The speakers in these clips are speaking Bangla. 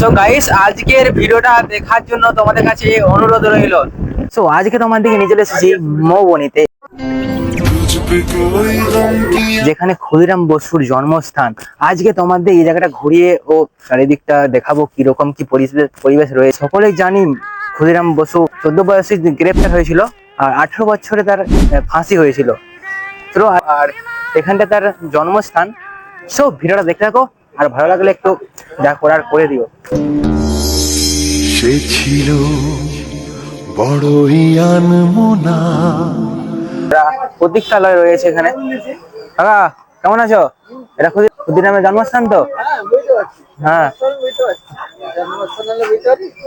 তো গাইস আজকের ভিডিওটা দেখার জন্য তোমাদের কাছে অনুরোধ রইল। সো আজকে তোমার দিকে চলে এসেছি মৌবনিতে। যেখানে ক্ষুদিরাম বসুর জন্মস্থান। আজকে তোমাদের এই জায়গাটা ঘুরিয়ে ও চারিদিকটা দেখাবো কীরকম কি পরিবেশ পরিবেশ রয়েছে। সকলেই জানি ক্ষুদিরাম বসু চোদ্দ বয়সে গ্রেপ্তার হয়েছিল আর আঠেরো বছরে তার ফাঁসি হয়েছিল। তো আর এখানটা তার জন্মস্থান। সো ভিডিওটা দেখে রাখো আর ভালো লাগলে একটু যা করার করে দিও। সে ছিল বড়ই আনমোনা। প্রতীক্ষালয় রয়েছে এখানে। কাকা কেমন আছো? এটা খুদি ক্ষুদিরামের জন্মস্থান তো? হ্যাঁ।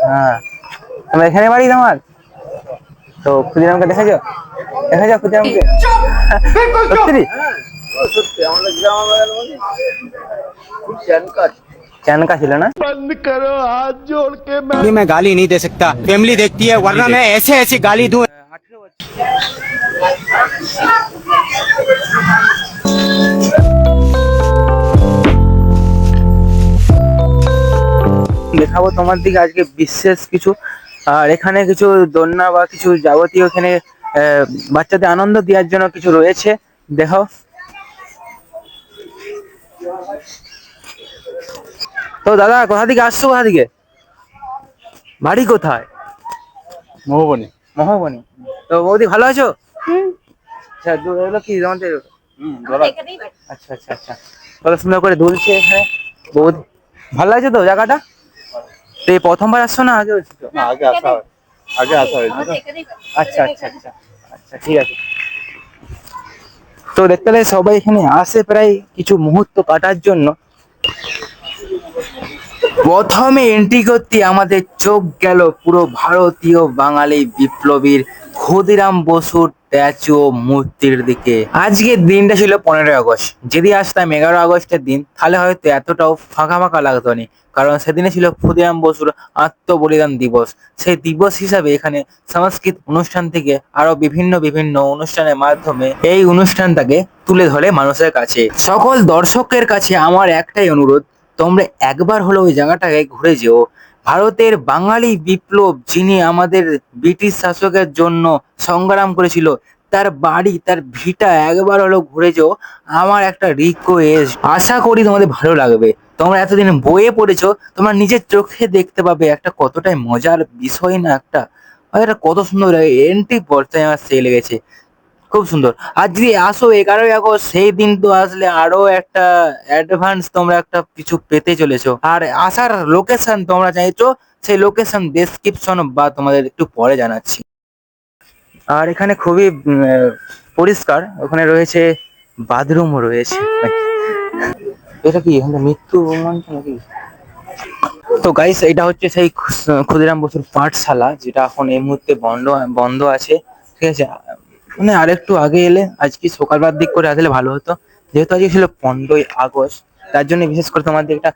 হ্যাঁ। তোমার এখানে বাড়ি তোমার? তো ক্ষুদিরামকে দেখেছ? দেখেছ ক্ষুদিরামকে সত্যি? চ্যানকা ছিল না अभी मैं गाली नहीं दे सकता फैमिली देखती है वरना मैं ऐसे ऐसी गाली दूं দেখাবো তোমার দিকে আজকে বিশেষ কিছু আর এখানে কিছু দোলনা বা কিছু যাবতীয় এখানে আহ, বাচ্চাদের আনন্দ দেওয়ার জন্য কিছু রয়েছে দেখাও তো দাদা কোথা থেকে আসছো? কোথা থেকে? বাড়ি কোথায়? মহবনী। মহাবনী। তো বৌদি ভালো আছো? আচ্ছা এগুলো কি তোমাদের আচ্ছা আচ্ছা আচ্ছা। কত সুন্দর করে দুলছে এখানে বহুত ভালো লাগছে তো জায়গাটা? তো এই প্রথমবার আসছো না আগে এসেছ আগে আসা হয়। আগে আসা হয়েছে আচ্ছা আচ্ছা আচ্ছা। আচ্ছা ঠিক আছে। তো দেখতে সবাই এখানে আসে প্রায় কিছু মুহূর্ত কাটার জন্য। প্রথমে এন্ট্রি করতে আমাদের চোখ গেল পুরো ভারতীয় বাঙালি বিপ্লবীর ক্ষুদিরাম বসুর স্ট্যাচু ও মূর্তির দিকে। আজকের দিনটা ছিল পনেরোই আগস্ট। যদি আসতাম এগারো আগস্টের দিন, তাহলে হয়তো এতটাও ফাঁকা ফাঁকা লাগতো না। কারণ সেদিনে ছিল ক্ষুদিরাম বসুর আত্মবলিদান দিবস। সেই দিবস হিসাবে এখানে সাংস্কৃতিক অনুষ্ঠান থেকে আরও বিভিন্ন বিভিন্ন অনুষ্ঠানের মাধ্যমে এই অনুষ্ঠানটাকে তুলে ধরে মানুষের কাছে। সকল দর্শকের কাছে আমার একটাই অনুরোধ তোমরা একবার হলো ওই জায়গাটাকে ঘুরে যেও। ভারতের বাঙালি বিপ্লব যিনি আমাদের ব্রিটিশ শাসকের জন্য সংগ্রাম করেছিল, তার বাড়ি, তার ভিটা একবার হলো ঘুরে যেও। আমার একটা রিকোয়েস্ট আশা করি তোমাদের ভালো লাগবে। তোমরা এতদিন বইয়ে পড়েছো, তোমরা নিজের চোখে দেখতে পাবে একটা কতটাই মজার বিষয় না একটা। কত সুন্দর এন্ট্রি পর্যায়ে আমার সে লেগেছে। খুব সুন্দর। আর যদি আসো এগারোই আগস্ট, সেই দিন তো আসলে আরও একটা অ্যাডভান্স তোমরা একটা কিছু পেতে চলেছো। আর আসার লোকেশন তোমরা চাইছো, সেই লোকেশন ডেসক্রিপশন বা তোমাদের একটু পরে জানাচ্ছি। আর এখানে খুবই পরিষ্কার। ওখানে রয়েছে বাথরুমও রয়েছে। এটা কি, এখানে মৃত্যু মঞ্চ নাকি? তো গাইস এটা হচ্ছে সেই ক্ষুদিরাম বসুর পাঠশালা, যেটা এখন এই মুহূর্তে বন্ধ বন্ধ আছে। ঠিক আছে? মানে আরেকটু আগে এলে আজকে সকালবার দিক করে আসলে ভালো হতো। যেহেতু আজকে ছিল পনেরোই আগস্ট, তার জন্য বিশেষ করে তোমাদের একটা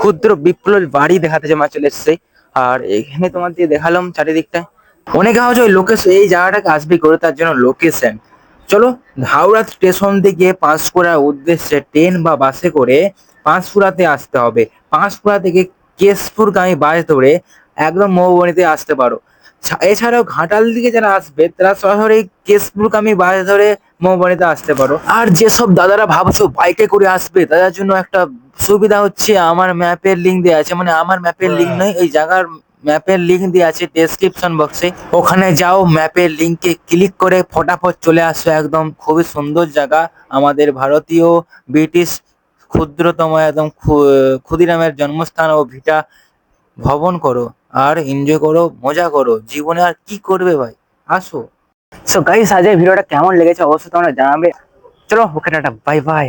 ক্ষুদ্র বিপ্লব বাড়ি দেখাতে যে মা চলে এসছে। আর এখানে তোমাদের দেখালাম চারিদিকটা, অনেকে হচ্ছে ওই লোকেশন এই জায়গাটাকে আসবে করে তার জন্য লোকেশন। চলো, হাওড়া স্টেশন থেকে পাঁশকুড়ার উদ্দেশ্যে ট্রেন বা বাসে করে পাঁশকুড়াতে আসতে হবে। পাঁশকুড়া থেকে কেশপুর কেশপুরগামী বাস ধরে একদম মৌবনীতে আসতে পারো। এছাড়াও ঘাটাল দিকে যারা আসবে তারা সরাসরি কেশপুরগামী বাস ধরে মৌবনিতে আসতে পারো। আর যেসব দাদারা ভাবছ বাইকে করে আসবে তাদের জন্য একটা সুবিধা হচ্ছে আমার ম্যাপের লিঙ্ক দেওয়া আছে। মানে আমার ম্যাপের লিঙ্ক নয় এই জায়গার ম্যাপের লিঙ্ক দেওয়া আছে ডেসক্রিপশন বক্সে ওখানে যাও ম্যাপের লিঙ্কে ক্লিক করে ফটাফট চলে আসো একদম। খুবই সুন্দর জায়গা। আমাদের ভারতীয় ব্রিটিশ ক্ষুদ্রতম একদম ক্ষুদিরামের জন্মস্থান ও ভিটা ভবন করো, আর এনজয় করো, মজা করো। জীবনে আর কি করবে ভাই? আসো। সো গাইস আজকের ভিডিওটা কেমন লেগেছে অবশ্যই তোমরা জানাবে। চলো ওকে টাটা। Bye bye